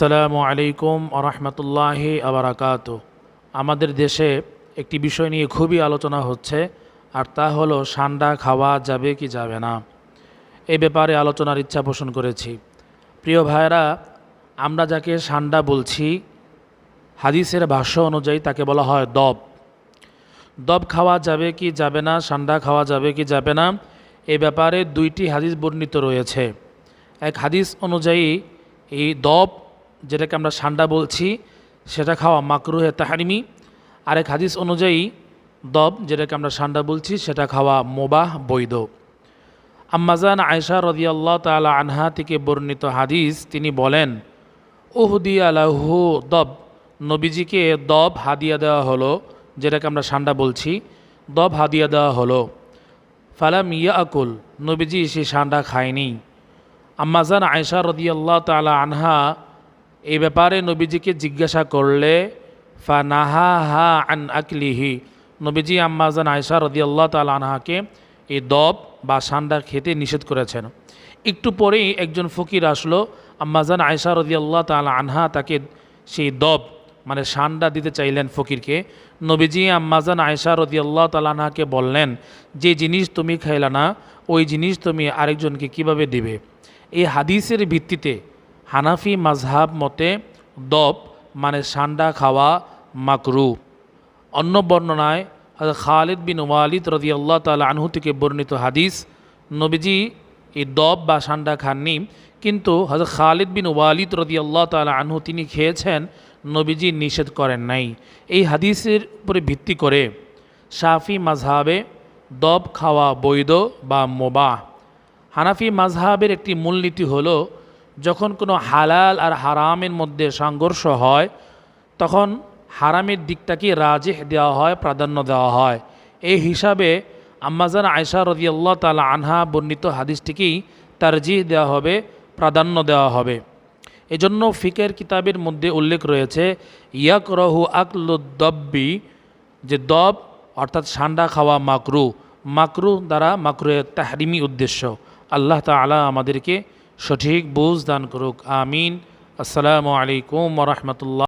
আসসালামু আলাইকুম আরহামতুল্লাহি আবরাকাত আমাদের দেশে একটি বিষয় নিয়ে খুবই আলোচনা হচ্ছে, আর তা হলো, সান্ডা খাওয়া যাবে কি যাবে না। এই ব্যাপারে আলোচনার ইচ্ছা পোষণ করেছি। প্রিয় ভাইরা আমরা যাকে সান্ডা বলছি, হাদিসের ভাষ্য অনুযায়ী তাকে বলা হয় দব। দব খাওয়া যাবে কি যাবে না, সান্ডা খাওয়া যাবে কি যাবে না, এ ব্যাপারে দুইটি হাদিস বর্ণিত রয়েছে। এক হাদিস অনুযায়ী এই দব যেটাকে আমরা সান্ডা বলছি, সেটা খাওয়া মাকরুহে তাহারিমি। আরেক হাদিস অনুযায়ী, দব, যেটাকে আমরা সান্ডা বলছি, সেটা খাওয়া মোবাহ, বৈধ। আম্মাজান আয়সা রদিয়াল্লাহ তালা আনহা থেকে বর্ণিত হাদিস, তিনি বলেন উহদি আলাহু দব। নবীজিকে দব হাদিয়া দেওয়া হলো, যেটাকে আমরা সান্ডা বলছি, দব হাদিয়া দেওয়া হলো। ফালাম ইয়া আকুল নবীজি সে সান্ডা খায়নি। আম্মাজান আয়সা রদিয়াল্লাহ তালা আনহা এই ব্যাপারে নবীজিকে জিজ্ঞাসা করলে ফা নাহা হা আন আকলিহি। নবীজি আম্মাজান আয়সা রদিয়াল্লাহ তালা আনহাকে এই দব বা সান্ডা খেতে নিষেধ করেছেন। একটু পরেই একজন ফকির আসলো আম্মাজান আয়সা রদিয়াল্লাহ তালা আনহা তাকে সেই দব মানে সান্ডা দিতে চাইলেন ফকিরকে। নবীজি আম্মাজান আয়সা রদিয়াল্লাহ তালানহাকে বললেন, যে জিনিস তুমি খাইলা না, ওই জিনিস তুমি আরেকজনকে কীভাবে দিবে? এই হাদিসের ভিত্তিতে হানাফি মাজহাব মতে দব মানে সান্ডা খাওয়া মাকরু। অন্য বর্ণনায় খালিদ বিন ওয়ালিদ রদিয়াল্লাহ তালা আনহু থেকে বর্ণিত হাদিস, নবীজি এই দব বা সান্ডা খাননি, কিন্তু হযরত খালিদ বিন ওয়ালিদ রদিয়াল্লাহ তালা আনহু তিনি খেয়েছেন, নবীজি নিষেধ করেন নাই। এই হাদিসের উপরে ভিত্তি করে শাফি মাজহাবে দব খাওয়া বৈধ বা মোবাহ। হানাফি মাজহাবের একটি মূলনীতি হলো যখন কোনো হালাল আর হারামের মধ্যে সংঘর্ষ হয়, তখন হারামের দিকটাকে রাজেহ দেওয়া হয়, প্রাধান্য দেওয়া হয়? এই হিসাবে আম্মাজান আয়সা রদিয়াল্লাহ তালা আনহা বর্ণিত হাদিসটিকেই তারজিহ দেওয়া হবে, প্রাধান্য দেওয়া হবে। এজন্য ফিকের কিতাবের মধ্যে উল্লেখ রয়েছে ইয়াক রহু আকলুদ্দব্বি যে দব অর্থাৎ সান্ডা খাওয়া মাকরু মাকরু দ্বারা মাকরু তাহরিমি উদ্দেশ্য। আল্লাহ তালা আমাদেরকে সঠিক বুঝ দান করুক। আমিন। আসসালামু আলাইকুম রহমতুল্লাহ।